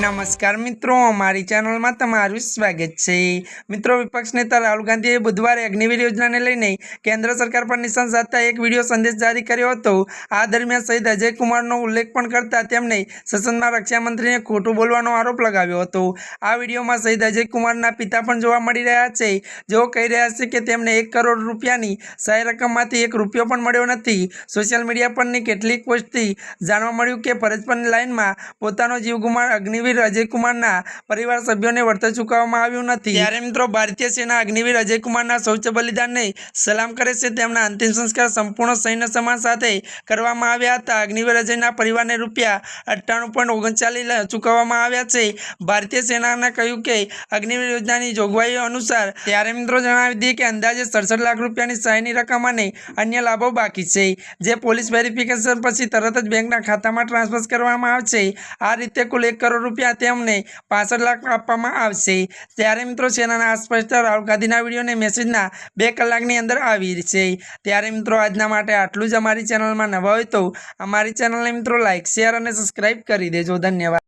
નમસ્કાર મિત્રો, અમારી ચેનલમાં તમારું સ્વાગત છે. મિત્રો, વિપક્ષ નેતા રાહુલ ગાંધીએ બુધવારે અગ્નિવીર યોજનાને લઈને કેન્દ્ર સરકાર પર નિશાન સાધતા એક વીડિયો સંદેશ જારી કર્યો હતો. આ દરમિયાન શહીદ અજય કુમારનો ઉલ્લેખ પણ કરતા તેમણે સસનમાં રક્ષામંત્રીને ખોટું બોલવાનો આરોપ લગાવ્યો હતો. આ વિડીયોમાં શહીદ અજય કુમારના પિતા પણ જોવા મળી રહ્યા છે. જેઓ કહી રહ્યા છે કે તેમને એક કરોડ રૂપિયાની સહાય રકમમાંથી એક રૂપિયો પણ મળ્યો નથી. સોશિયલ મીડિયા પરની કેટલીક પોસ્ટથી જાણવા મળ્યું કે ફરજ પરની લાઇનમાં પોતાનો જીવ ગુમાર અગ્નિવીર અજયકુમારના પરિવાર સભ્યોને વળતર ચૂકવવામાં આવ્યું નથી. ત્યારે મિત્રો ભારતીય સેના અગ્નિવીર અજયકુમારના શૌચ બલિદાનને સલામ કરે છે. તેમના અંતિમ સંસ્કાર સંપૂર્ણ સૈન્ય સમાન સાથે કરવામાં આવ્યા હતા. અગ્નિવીર અજયના પરિવારને રૂપિયા અઠ્ઠાણું પોઈન્ટ ઓગણચાલીસ ચૂકવવામાં આવ્યા છે. ભારતીય સેનાને કહ્યું કે અગ્નિવીર યોજનાની જોગવાઈઓ અનુસાર ત્યારે મિત્રો જણાવી દઈએ કે અંદાજે સડસઠ લાખ રૂપિયાની સહાયની રકમ અને અન્ય લાભો બાકી છે, જે પોલીસ વેરિફિકેશન પછી તરત જ બેંકના ખાતામાં ટ્રાન્સફર કરવામાં આવશે. આ રીતે કુલ એક કરોડ રૂપિયા તેમને પાસઠ લાખ આપવામાં આવશે. ત્યારે મિત્રો સેનાના આસપાસતા રાહુલ ગાંધીના વિડીયોને મેસેજના બે કલાકની અંદર આવી છે. ત્યારે મિત્રો આજના માટે આટલું જ અમારી ચેનલમાં નવા હોય તો અમારી ચેનલને મિત્રો લાઇક શેર અને સબસ્ક્રાઈબ કરી દેજો. ધન્યવાદ.